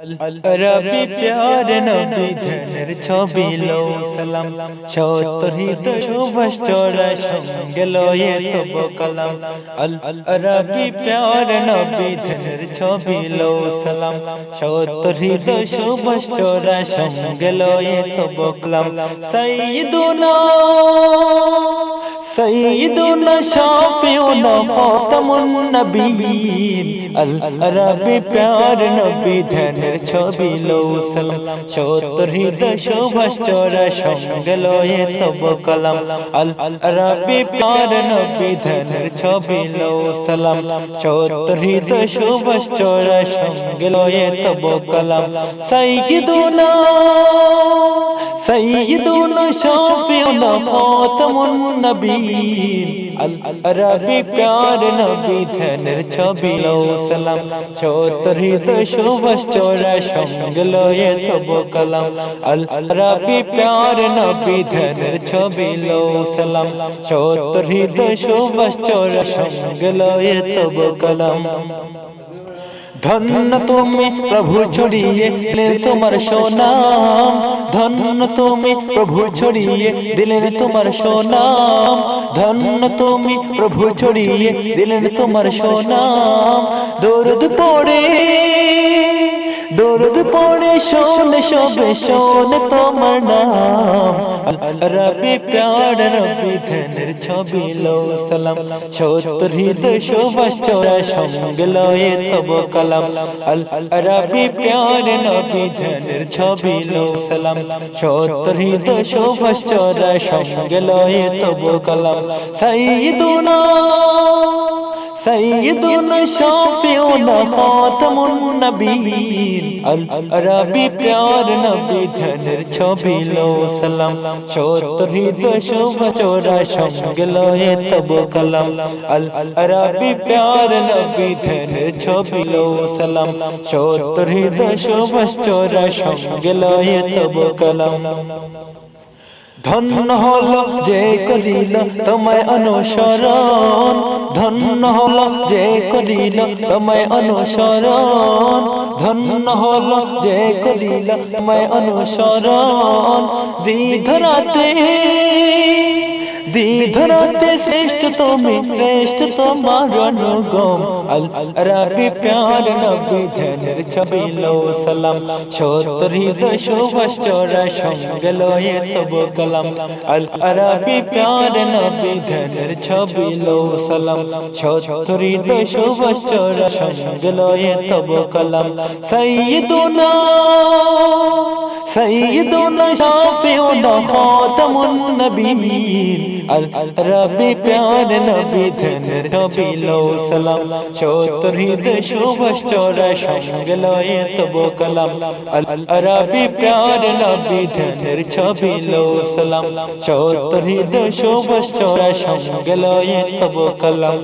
রবি প্যার নবী ধনের ছবি লো সালাম সত্তর হিত শুভস চোরা সঙ্গে লয়ে তব কলম রবি প্যার নবী ধনের ছবি লো সালাম সত্তর হিত শুভস চোরা সঙ্গে লয়ে তব কলম সৈয়দুনা سيدنا شافعنا خاتم النبيين العربي প্যার নবী ধ্যানের ছবি লো সালাম সত্তর হৃদয় শোভাস চোরা সঙ্গে লয়ে তব কলাম আল আরবি প্যার নবী ধ্যানের ছবি লো সালাম সত্তর হৃদয় শোভাস চোরা সঙ্গে লয়ে তব কলাম সাইয়্যিদুনা سيد شافعنا خاتم النبيين العربي پیار نبی تھنر چھبیلو سلام چوتری تو شوبش چورا شنگلو یہ تبو کلام العربی پیار نبی تھنر چھبیلو سلام چوتری تو شوبش چورا شنگلو یہ تبو کلام ধন্য তুমি প্রভু ছড়িয়ে দিলেন তোমার সোনাম। ধন্য তুমি প্রভু ছড়িয়ে দিলেন তোমার সোনাম। ধন্য তুমি প্রভু ছড়িয়ে দিলেন তোমার সোনাম। দরদ পড়ে দরদ পড়ে, শোনে সবে শোনে তোমার নাম। রবি প্যার রবি ধনের ছবি লো সালাম সত্তর হৃদয় শোভাস চোরা সঙ্গ লয়ে তব কলাম আল রবি প্যার নবী ধনের ছবি লো সালাম সত্তর হৃদয় শোভাস চোরা সঙ্গ লয়ে তব কলাম সাইয়্যিদুনা سيدنا شافعنا خاتم النبيين العربي প্যার নবী ধনের ছবি লো সালাম সত্তর হৃদয় শোভা চোরা সঙ্গে লয়ে তব কলাম আল আরবি প্যার নবী ধনের ছবি লো সালাম সত্তর হৃদয় শোভা চোরা সঙ্গে লয়ে তব কলাম ধন্য হল যে করিল তোমায় অনুসরণ। ধন্য হল যে করিল তোমায় অনুসরণ। ধন্য হল যে করিল তোমায় অনুসরণ। দ্বিধরাতে দ্বিধরাতে শ্রেষ্ঠ তুমি শ্রেষ্ঠ তোমার অনুগম রবি প্যার নবী, ধ্যানের ছবি লো সালাম। সত্তর হৃদয় শোভাস চোরা, সঙ্গ লয়ে তব কলাম। আল রবি প্যার নবী, ধ্যানের ছবি লো সালাম। সত্তর হৃদয় শোভাস চোরা, সঙ্গ লয়ে তব কলাম। সৈয়দুনা سيدنا شافعنا خاتم النبيين الربي প্যার নবী ধনের নবী লো সালাম সত্তর হৃদয় শোভাস চোরা সঙ্গ লয়ে তব কলাম আরবি প্যার নবী ধনের ছবি লো সালাম সত্তর হৃদয় শোভাস চোরা সঙ্গ লয়ে তব কলাম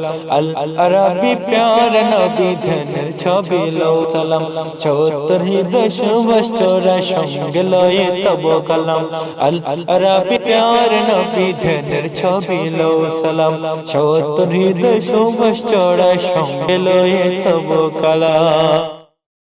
আরবি প্যার নবী ধনের ছবি লো সালাম সত্তর হৃদয় শোভাস চোরা সঙ্গ লয়ে তব কলম আল আরাবি প্যার নবী ধনের ছবি লো সালাম সত্তর হৃদয় চড়া সঙ্গে লয়ে তব কলাম